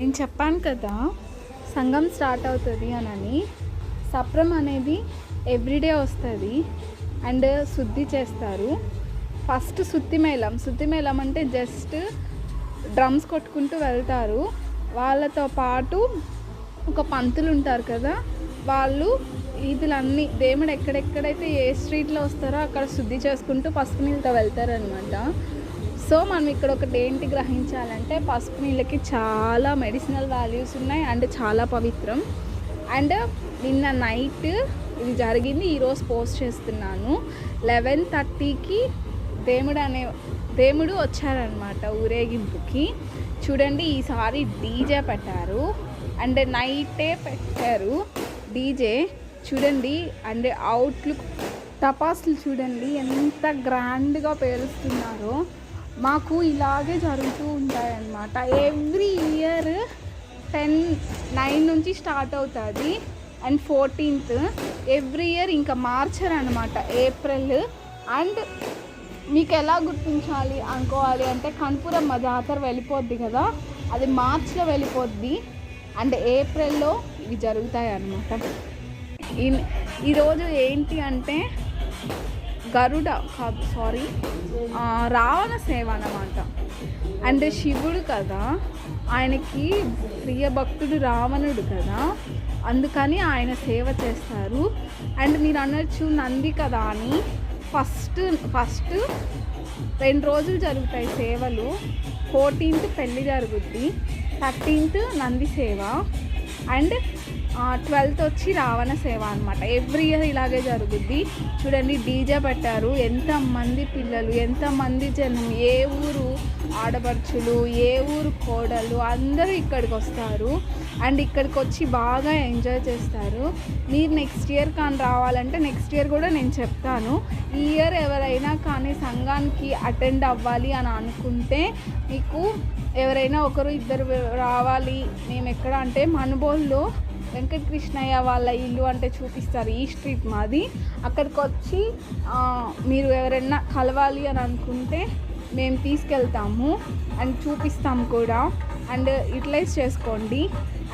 నేను చెప్పాను కదా సంఘం స్టార్ట్ అవుతుంది అని సప్రం అనేది ఎవ్రీడే వస్తుంది అండ్ శుద్ధి చేస్తారు. ఫస్ట్ శుద్ధి మేళం. శుద్ధి మేళం అంటే జస్ట్ డ్రమ్స్ కొట్టుకుంటూ వెళ్తారు. వాళ్ళతో పాటు ఒక పంతులు ఉంటారు కదా వాళ్ళు వీధులన్నీ దేవుడు ఎక్కడెక్కడైతే ఏ స్ట్రీట్లో వస్తారో అక్కడ శుద్ధి చేసుకుంటూ పసుపు నీళ్ళతో వెళ్తారనమాట సో మనం ఇక్కడ ఒకటి ఏంటి గ్రహించాలంటే పసుపు నీళ్ళకి చాలా మెడిసినల్ వాల్యూస్ ఉన్నాయి అండ్ చాలా పవిత్రం. అండ్ నిన్న నైట్ ఇది జరిగింది ఈరోజు పోస్ట్ చేస్తున్నాను. లెవెన్ థర్టీకి దేవుడు అనే దేవుడు వచ్చారనమాట ఊరేగింపుకి. చూడండి ఈసారి డీజే పెట్టారు. అండ్ నైటే పెట్టారు డీజే చూడండి అండ్ అవుట్లుక్ టపాసులు చూడండి ఎంత గ్రాండ్గా పేలుస్తున్నారో. మాకు ఇలాగే జరుగుతూ ఉంటాయన్నమాట. ఎవ్రీ ఇయర్ టెన్ నైన్ నుంచి స్టార్ట్ అవుతుంది అండ్ ఫోర్టీన్త్ ఎవ్రీ ఇయర్ ఇంకా మార్చర్ అనమాట ఏప్రిల్ అండ్ మీకు ఎలా గుర్తించాలి అనుకోవాలి అంటే కన్పురమ్మ జాతర వెళ్ళిపోద్ది కదా అది మార్చిలో వెళ్ళిపోద్ది. అండ్ ఏప్రిల్లో ఇవి జరుగుతాయి అన్నమాట ఈ- ఈరోజు ఏంటి అంటే గరుడ కాదు సారీ రావణ సేవ అన్నమాట. అండ్ శివుడు కదా ఆయనకి ప్రియ భక్తుడు రావణుడు కదా అందుకని ఆయన సేవ చేస్తారు. అండ్ మీరు అనొచ్చు నంది కదా అని ఫస్ట్ ఫస్ట్ రెండు రోజులు జరుగుతాయి సేవలు. ఫోర్టీన్త్ పెళ్ళి జరుగుద్ది. థర్టీన్త్ నంది సేవ. అండ్ ట్వెల్త్ వచ్చి రావణ సేవ అనమాట ఎవ్రీ ఇయర్ ఇలాగే జరుగుద్ది. చూడండి డీజే పెట్టారు. ఎంతమంది పిల్లలు ఎంతమంది జనం ఏ ఊరు ఆడపడుచులు ఏ ఊరు కోడలు అందరూ ఇక్కడికి వస్తారు. అండ్ ఇక్కడికి వచ్చి బాగా ఎంజాయ్ చేస్తారు. మీరు నెక్స్ట్ ఇయర్ కానీ రావాలంటే నెక్స్ట్ ఇయర్ కూడా నేను చెప్తాను. ఈ ఇయర్ ఎవరైనా కానీ సంఘానికి అటెండ్ అవ్వాలి అని అనుకుంటే మీకు ఎవరైనా ఒకరు ఇద్దరు రావాలి. మేము ఎక్కడ అంటే మనుబోల్లో వెంకట కృష్ణయ్య వాళ్ళ ఇల్లు అంటే చూపిస్తారు ఈ స్ట్రీట్ మాది. అక్కడికి వచ్చి మీరు ఎవరైనా కలవాలి అని అనుకుంటే మేము తీసుకెళ్తాము అండ్ చూపిస్తాము కూడా. అండ్ యూటిలైజ్ చేసుకోండి.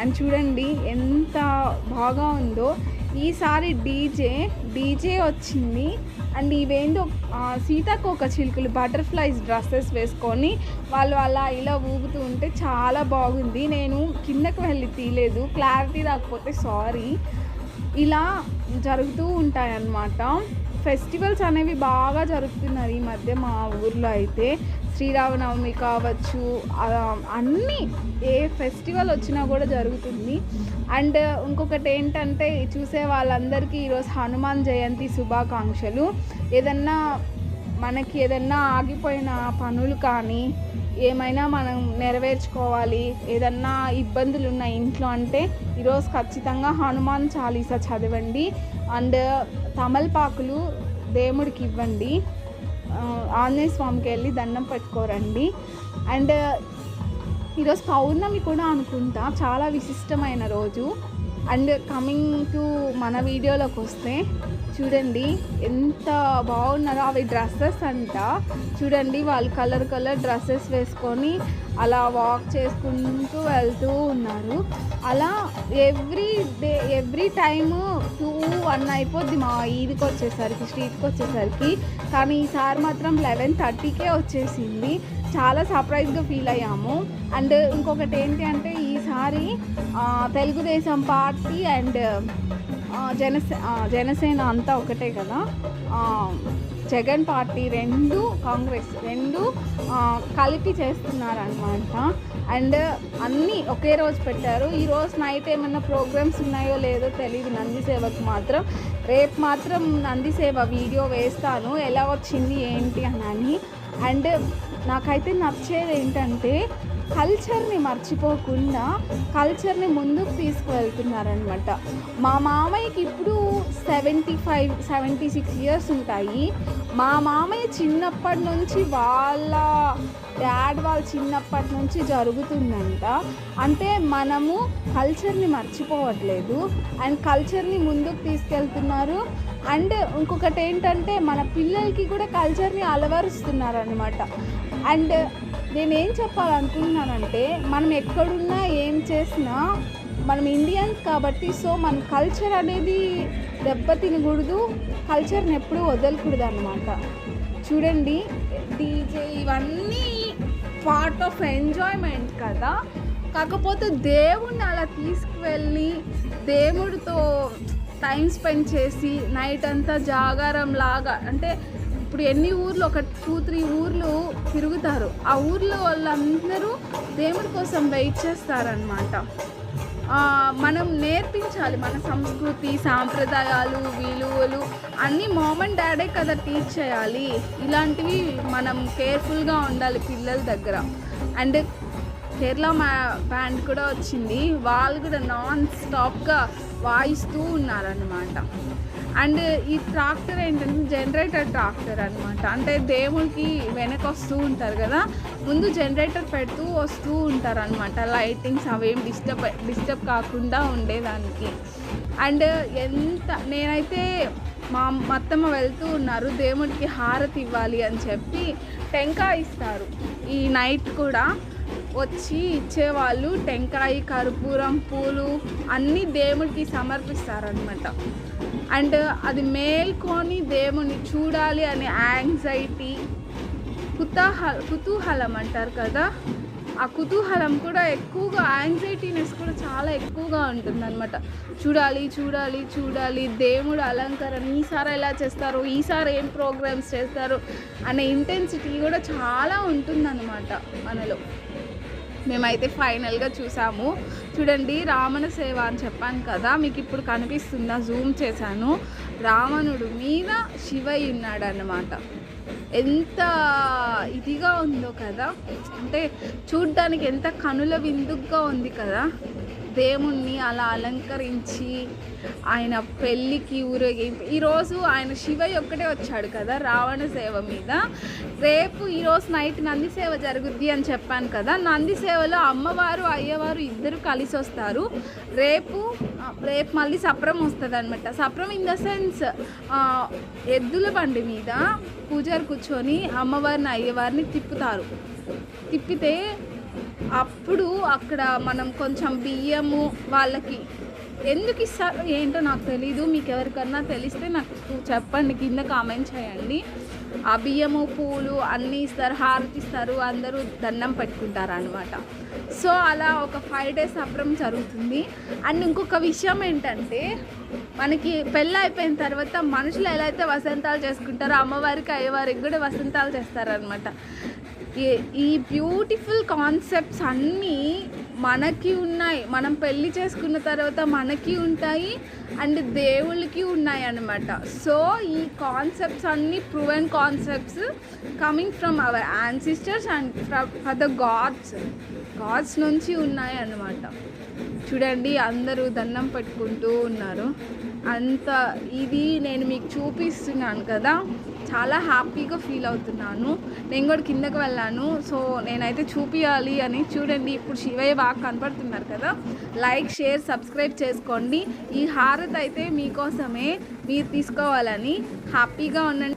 అండ్ చూడండి ఎంత బాగా ఉందో. ఈసారి డీజే డీజే వచ్చింది. అండ్ ఇవేందో సీతాకోక చిలుకలు బటర్ఫ్లైస్ డ్రెస్సెస్ వేసుకొని వాళ్ళు అలా ఇలా ఊగుతూ ఉంటే చాలా బాగుంది. నేను కిందకు వెళ్ళి తీయలేదు క్లారిటీ రాకపోతే సారీ. ఇలా జరుగుతూ ఉంటాయన్నమాట. ఫెస్టివల్స్ అనేవి బాగా జరుగుతున్నారు ఈ మధ్య మా ఊర్లో అయితే. శ్రీరామనవమి కావచ్చు అన్నీ ఏ ఫెస్టివల్ వచ్చినా కూడా జరుగుతుంది. అండ్ ఇంకొకటి ఏంటంటే చూసే వాళ్ళందరికీ ఈరోజు హనుమాన్ జయంతి శుభాకాంక్షలు. ఏదన్నా మనకి ఏదన్నా ఆగిపోయిన పనులు కానీ ఏమైనా మనం నెరవేర్చుకోవాలి ఏదన్నా ఇబ్బందులు ఉన్నాయి ఇంట్లో అంటే ఈరోజు ఖచ్చితంగా హనుమాన్ చాలీసా చదవండి. అండ్ తమలపాకులు దేవుడికి ఇవ్వండి. ఆంజనేయ స్వామికి వెళ్ళి దండం పెట్టుకోరండి. అండ్ ఈరోజు పౌర్ణమి కూడా అనుకుంటా చాలా విశిష్టమైన రోజు. అండ్ కమింగ్ టు మన వీడియోలోకి వస్తే చూడండి ఎంత బాగున్నారో అవి డ్రెస్సెస్ అంట. చూడండి వాళ్ళు కలర్ కలర్ డ్రెస్సెస్ వేసుకొని అలా వాక్ చేసుకుంటూ వెళ్తూ ఉన్నారు. అలా every day every time two one అయిపోద్ది మా ఈదికి వచ్చేసరికి స్ట్రీట్కి వచ్చేసరికి. కానీ ఈసారి మాత్రం లెవెన్ థర్టీకే వచ్చేసింది. చాలా సర్ప్రైజ్గా ఫీల్ అయ్యాము. అండ్ ఇంకొకటి ఏంటి అంటే ఈసారి తెలుగుదేశం పార్టీ అండ్ జనసే జనసేన అంతా ఒకటే కదా. జగన్ పార్టీ రెండు కాంగ్రెస్ రెండు కలిపి చేస్తున్నారనమాట అండ్ అన్నీ ఒకే రోజు పెట్టారు. ఈ రోజు నైట్ ఏమైనా ప్రోగ్రామ్స్ ఉన్నాయో లేదో తెలియదు నంది సేవకు మాత్రం. రేపు మాత్రం నంది సేవ వీడియో వేస్తాను. ఎలా వచ్చింది ఏంటి అని అండ్ నాకైతే నచ్చేది ఏంటంటే కల్చర్ని మర్చిపోకుండా కల్చర్ని ముందుకు తీసుకువెళ్తున్నారనమాట మా మామయ్యకి ఇప్పుడు seventy five seventy six years ఉంటాయి. మా మామయ్య చిన్నప్పటి నుంచి వాళ్ళ డాడ్ వాళ్ళ చిన్నప్పటి నుంచి జరుగుతుందంట. అంటే మనము కల్చర్ని మర్చిపోవట్లేదు. అండ్ కల్చర్ని ముందుకు తీసుకెళ్తున్నారు. అండ్ ఇంకొకటి ఏంటంటే మన పిల్లలకి కూడా కల్చర్ని అలవరుస్తున్నారు అనమాట అండ్ నేను ఏం చెప్పాలనుకుంటున్నానంటే మనం ఎక్కడున్నా ఏం చేసినా మనం ఇండియన్స్ కాబట్టి సో మన కల్చర్ అనేది దెబ్బతినకూడదు కల్చర్ని ఎప్పుడూ వదలకూడదు అనమాట చూడండి డీజే ఇవన్నీ పార్ట్ ఆఫ్ ఎంజాయ్మెంట్ కదా. కాకపోతే దేవుణ్ణి అలా తీసుకువెళ్ళి దేవుడితో టైం స్పెండ్ చేసి నైట్ అంతా జాగారం లాగా అంటే ఇప్పుడు ఎన్ని ఊర్లు ఒక టూ త్రీ ఊర్లు తిరుగుతారు. ఆ ఊర్లో వాళ్ళందరూ దేవుడి కోసం వెయిట్ చేస్తారనమాట మనం నేర్పించాలి మన సంస్కృతి సాంప్రదాయాలు విలువలు అన్నీ మామ్ అండ్ డాడే కదా టీచ్ చేయాలి. ఇలాంటివి మనం కేర్ఫుల్గా ఉండాలి పిల్లల దగ్గర. అండ్ కేరళ మా బ్యాండ్ కూడా వచ్చింది. వాళ్ళు కూడా నాన్ స్టాప్గా వాయిస్తూ ఉన్నారనమాట అండ్ ఈ ట్రాక్టర్ ఏంటంటే జనరేటర్ ట్రాక్టర్ అనమాట అంటే దేవుడికి వెనక వస్తూ ఉంటారు కదా ముందు జనరేటర్ పెడుతూ వస్తూ ఉంటారు అనమాట లైటింగ్స్ అవేం డిస్టర్బ్ డిస్టర్బ్ కాకుండా ఉండేదానికి. అండ్ ఎంత నేనైతే మా మా అత్తమ్మ వెళ్తూ ఉన్నారు దేవుడికి హారతి ఇవ్వాలి అని చెప్పి టెంకాయ ఇస్తారు. ఈ నైట్ కూడా వచ్చి ఇచ్చేవాళ్ళు టెంకాయ కర్పూరం పూలు అన్నీ దేవుడికి సమర్పిస్తారనమాట అండ్ అది మేల్కొని దేవుని చూడాలి అనే యాంగ్జైటీ కుతూహ కుతూహలం అంటారు కదా. ఆ కుతూహలం కూడా ఎక్కువగా యాంగ్జైటీనెస్ కూడా చాలా ఎక్కువగా ఉంటుందన్నమాట. చూడాలి చూడాలి చూడాలి దేవుడు అలంకరణ ఈసారి ఎలా చేస్తారు ఈసారి ఏం ప్రోగ్రామ్స్ చేస్తారు అనే ఇంటెన్సిటీ కూడా చాలా ఉంటుందన్నమాట మనలో. మేమైతే ఫైనల్గా చూసాము. చూడండి రావణ సేవ అని చెప్పాను కదా మీకు ఇప్పుడు కనిపిస్తుందా? జూమ్ చేశాను. రావణుడు మీద శివయ్య ఉన్నాడు అన్నమాట ఎంత ఇదిగా ఉందో కదా. అంటే చూడ్డానికి ఎంత కనుల విందుగ్గా ఉంది కదా. దేవుణ్ణి అలా అలంకరించి ఆయన పెళ్ళికి ఊరేగింపు ఈరోజు ఆయన శివయ్య ఒక్కటే వచ్చాడు కదా రావణ సేవ మీద. రేపు ఈరోజు నైట్ నంది సేవ జరుగుద్ది అని చెప్పాను కదా. నంది సేవలో అమ్మవారు అయ్యవారు ఇద్దరు కలిసి వస్తారు. రేపు రేపు మళ్ళీ సప్రం వస్తుంది అనమాట సప్రం ఇన్ ద సెన్స్ ఎద్దుల బండి మీద పూజారు కూర్చొని అమ్మవారిని అయ్యవారిని తిప్పుతారు. తిప్పితే అప్పుడు అక్కడ మనం కొంచెం బియ్యము వాళ్ళకి ఎందుకు ఇస్తారు ఏంటో నాకు తెలీదు మీకు ఎవరికన్నా తెలిస్తే నాకు చెప్పండి కింద కామెంట్ చేయండి. ఆ బియ్యము పూలు అన్నీ ఇస్తారు హారతిస్తారు అందరూ దండం పెట్టుకుంటారు అనమాట సో అలా ఒక ఫైవ్ డేస్ అప్పురం జరుగుతుంది. అండ్ ఇంకొక విషయం ఏంటంటే మనకి పెళ్ళి అయిపోయిన తర్వాత మనుషులు ఎలా అయితే వసంతాలు చేసుకుంటారో అమ్మవారికి అయ్యవారికి కూడా వసంతాలు చేస్తారనమాట ఈ- బ్యూటిఫుల్ కాన్సెప్ట్స్ అన్నీ మనకి ఉన్నాయి. మనం పెళ్ళి చేసుకున్న తర్వాత మనకి ఉంటాయి అండ్ దేవుళ్ళకి ఉన్నాయి అన్నమాట. సో ఈ కాన్సెప్ట్స్ అన్నీ proven concepts coming from our ancestors and for the gods gods నుంచి ఉన్నాయి అన్నమాట. చూడండి అందరూ దండం పెట్టుకుంటూ ఉన్నారు. అంత ఇది నేను మీకు చూపిస్తున్నాను కదా. చాలా హ్యాపీగా ఫీల్ అవుతున్నాను. నేను కూడా కిందకు వెళ్ళాను. సో నేనైతే చూపించాలి అని చూడండి ఇప్పుడు శివయ్య బాగా కనపడుతున్నారు కదా. లైక్ షేర్ సబ్స్క్రైబ్ చేసుకోండి. ఈ హారత్ అయితే మీకోసమే మీరు తీసుకోవాలని హ్యాపీగా ఉండండి.